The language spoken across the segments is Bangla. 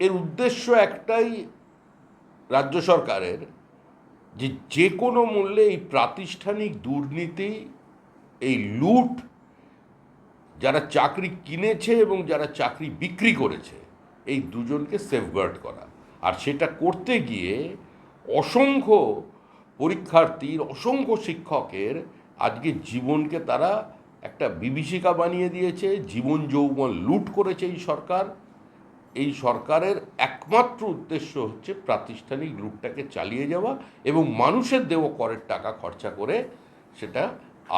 এর উদ্দেশ্য একটাই রাজ্য সরকারের যে যে কোনো মূল্যে এই প্রাতিষ্ঠানিক দুর্নীতি, এই লুট যারা চাকরি কিনেছে এবং যারা চাকরি বিক্রি করেছে, এই দুজনকে সেফগার্ড করা। আর সেটা করতে গিয়ে অসংখ্য পরীক্ষার্থীর, অসংখ্য শিক্ষকের আজকে জীবনকে তারা একটা বিভীষিকা বানিয়ে দিয়েছে, জীবন যৌবন লুট করেছে এই সরকার। এই সরকারের একমাত্র উদ্দেশ্য হচ্ছে প্রাতিষ্ঠানিক লুটটাকে চালিয়ে যাওয়া এবং মানুষের দেওয়া করের টাকা খরচা করে সেটা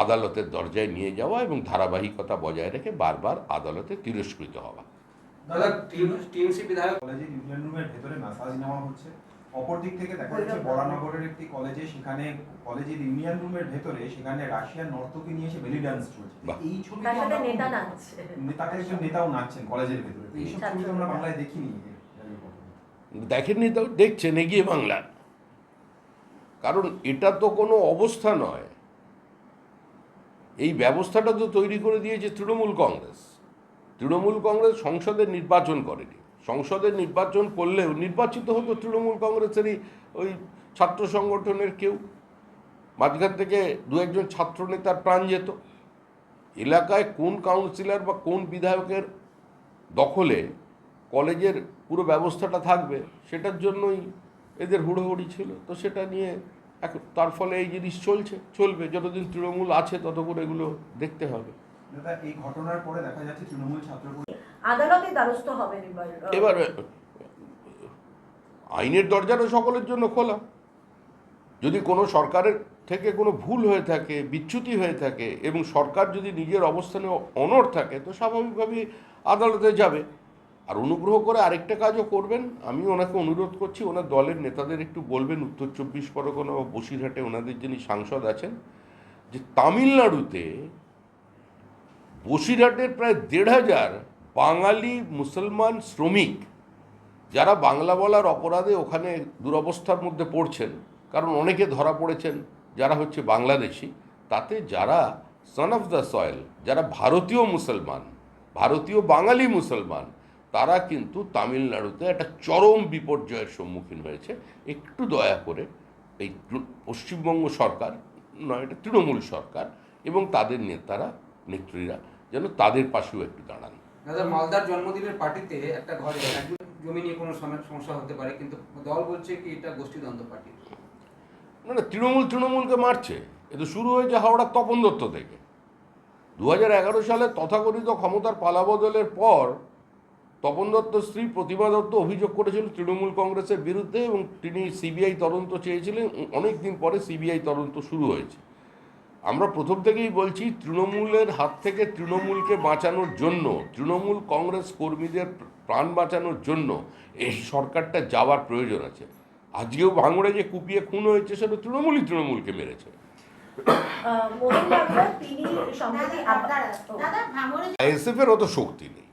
আদালতের দরজায় নিয়ে যাওয়া এবং ধারাবাহিকতা বজায় রেখে বারবার আদালতে তিরস্কৃত হওয়া দাদা টিএমসি বিধায়ক কলেজের ইউনিয়ন রুমের ভেতরে ম্যাসাজ নেওয়া হচ্ছে অপর দিক থেকে দেখা যাচ্ছে বরানগরের একটি কলেজে সেখানে, কলেজের ইউনিয়ন রুমের ভেতরে সেখানে রাশিয়ান নর্তকী নিয়ে এসে বেলি ডান্স চলছে। এই ছবি তার নেতা নাচছে। নেতাকে একজন নেতাও নাচছেন কলেজের ভেতরে। এইসব ছবি আমরা বাংলায় দেখিনি। দেখেননি তো? দেখছেন এগিয়ে বাংলা। কারণ এটা তো কোনো অবস্থা নয়। এই ব্যবস্থাটা তো তৈরি করে দিয়েছে তৃণমূল কংগ্রেস। তৃণমূল কংগ্রেস সংসদে নির্বাচন করেনি। সংসদে নির্বাচন করলেও নির্বাচিত হতো তৃণমূল কংগ্রেসেরই ওই ছাত্র সংগঠনের কেউ। মাঝখান থেকে দু একজন ছাত্র নেতার প্রাণ যেত। এলাকায় কোন কাউন্সিলর বা কোন বিধায়কের দখলে কলেজের পুরো ব্যবস্থাটা থাকবে সেটার জন্যই এদের হুড়োহুড়ি ছিল। তো সেটা নিয়ে এখন তার ফলে এই জিনিস চলছে চলবে। যতদিন তৃণমূল আছে ততক্ষণ এগুলো দেখতে হবে। দাদা এই ঘটনার পরে দেখা যাচ্ছে তৃণমূল ছাত্র আদালতে দ্বারস্থ হবেন এবার এবার আইনের দরজাটা সকলের জন্য খোলা। যদি কোনো সরকারের থেকে কোনো ভুল হয়ে থাকে, বিচ্যুতি হয়ে থাকে এবং সরকার যদি নিজের অবস্থানে অনড় থাকে, তো স্বাভাবিকভাবেই আদালতে যাবে। আর অনুগ্রহ করে আরেকটা কাজও করবেন। আমি ওনাকে অনুরোধ করছি, ওনার দলের নেতাদের একটু বলবেন, উত্তর চব্বিশ পরগনা বা বসিরহাটে ওনাদের যিনি সাংসদ আছেন, যে তামিলনাড়ুতে বসিরহাটের প্রায় দেড় হাজার বাঙালি মুসলমান শ্রমিক, যারা বাংলা বলার অপরাধে ওখানে দুরবস্থার মধ্যে পড়ছেন, কারণ অনেকে ধরা পড়েছেন। যারা হচ্ছে বাংলাদেশি, তাতে যারা সন অফ দ্য সয়েল যারা ভারতীয় মুসলমান, ভারতীয় বাঙালি মুসলমান, তারা কিন্তু তামিলনাড়ুতে একটা চরম বিপর্যয়ের সম্মুখীন হয়েছে। একটু দয়া করে এই পশ্চিমবঙ্গ সরকার নয় এটা তৃণমূল সরকার এবং তাদের নেতারা, নেত্রীরা, যেন তাদের পাশেও একটু দাঁড়ান। দাদা, মালদার জন্মদিনের পার্টিতে একটা ঘরে জমি নিয়ে কোনো সম- সমস্যা হতে পারে, কিন্তু দল বলছে কি এটা গোষ্ঠীদ্বন্দ্ব পার্টি। মানে তৃণমূল তৃণমূলকে মারছে। এ তো শুরু হয়েছে হাওড়ার তপন দত্ত থেকে। দু হাজার এগারো সালে তথাকথিত ক্ষমতার পালাবদলের পর তপন দত্ত স্ত্রী প্রতিমা দত্ত অভিযোগ করেছিল তৃণমূল কংগ্রেসের বিরুদ্ধে এবং তিনি সিবিআই তদন্ত চেয়েছিলেন। অনেক দিন পরে সিবিআই তদন্ত শুরু হয়েছে। আমরা প্রথম থেকেই বলছি, তৃণমূলের হাত থেকে তৃণমূলকে বাঁচানোর জন্য, তৃণমূল কংগ্রেস কর্মীদের প্রাণ বাঁচানোর জন্য এই সরকারটা যাওয়ার প্রয়োজন আছে। আজকেও ভাঙড়ে যে কুপিয়ে খুন হয়েছে সেটা তৃণমূলই তৃণমূলকে মেরেছে। আইএসএফ এর অত শক্তি নেই।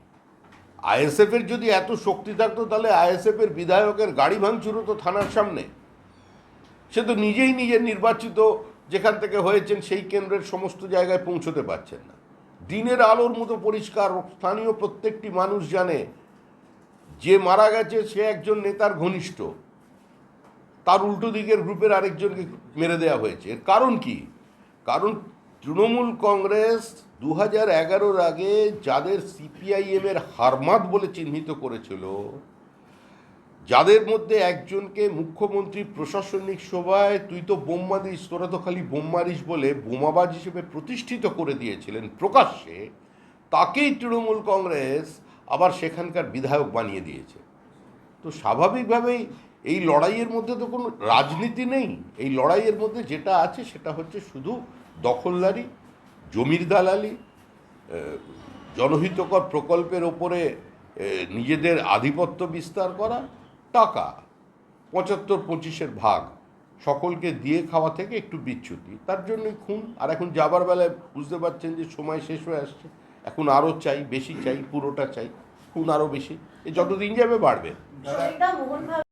আইএসএফ এর যদি এত শক্তি থাকতো তাহলে আইএসএফ এর বিধায়কের গাড়ি ভাঙচুর হতো থানার সামনে। সে তো নিজেই নিজের নির্বাচিত যেখান থেকে হয়েছেন সেই কেন্দ্রের সমস্ত জায়গায় পৌঁছতে পারছেন না। দিনের আলোর মতো পরিষ্কার স্থানীয় প্রত্যেকটি মানুষ জানে যে মারা গেছে সে একজন নেতার ঘনিষ্ঠ। তার উল্টো দিকের গ্রুপের আরেকজনকে মেরে দেওয়া হয়েছে। এর কারণ কি? কারণ তৃণমূল কংগ্রেস দু হাজার এগারোর আগে যাদের সিপিআইএমের হারমাত বলে চিহ্নিত করেছিল, যাদের মধ্যে একজনকে মুখ্যমন্ত্রী প্রশাসনিক সভায় তুই তো বোম্মা দিস, তোরা তো খালি বোম্মারিস বলে বোমাবাজ হিসেবে প্রতিষ্ঠিত করে দিয়েছিলেন প্রকাশ্যে, তাকেই তৃণমূল কংগ্রেস আবার সেখানকার বিধায়ক বানিয়ে দিয়েছে। তো স্বাভাবিকভাবেই এই লড়াইয়ের মধ্যে তো কোনো রাজনীতি নেই। এই লড়াইয়ের মধ্যে যেটা আছে সেটা হচ্ছে শুধু দখলদারি, জমির দালালি জনহিতকর প্রকল্পের ওপরে নিজেদের আধিপত্য বিস্তার করা, টাকা, পঁচাত্তর পঁচিশের ভাগ সকলকে দিয়ে খাওয়া থেকে একটু বিচ্যুতি। তার জন্যই খুন। আর এখন যাবার বেলায় বুঝতে পারছেন যে সময় শেষ হয়ে আসছে। এখন আরও চাই, বেশি চাই, পুরোটা চাই, খুন আরও বেশি। এ যতদিন যাবে বাড়বে।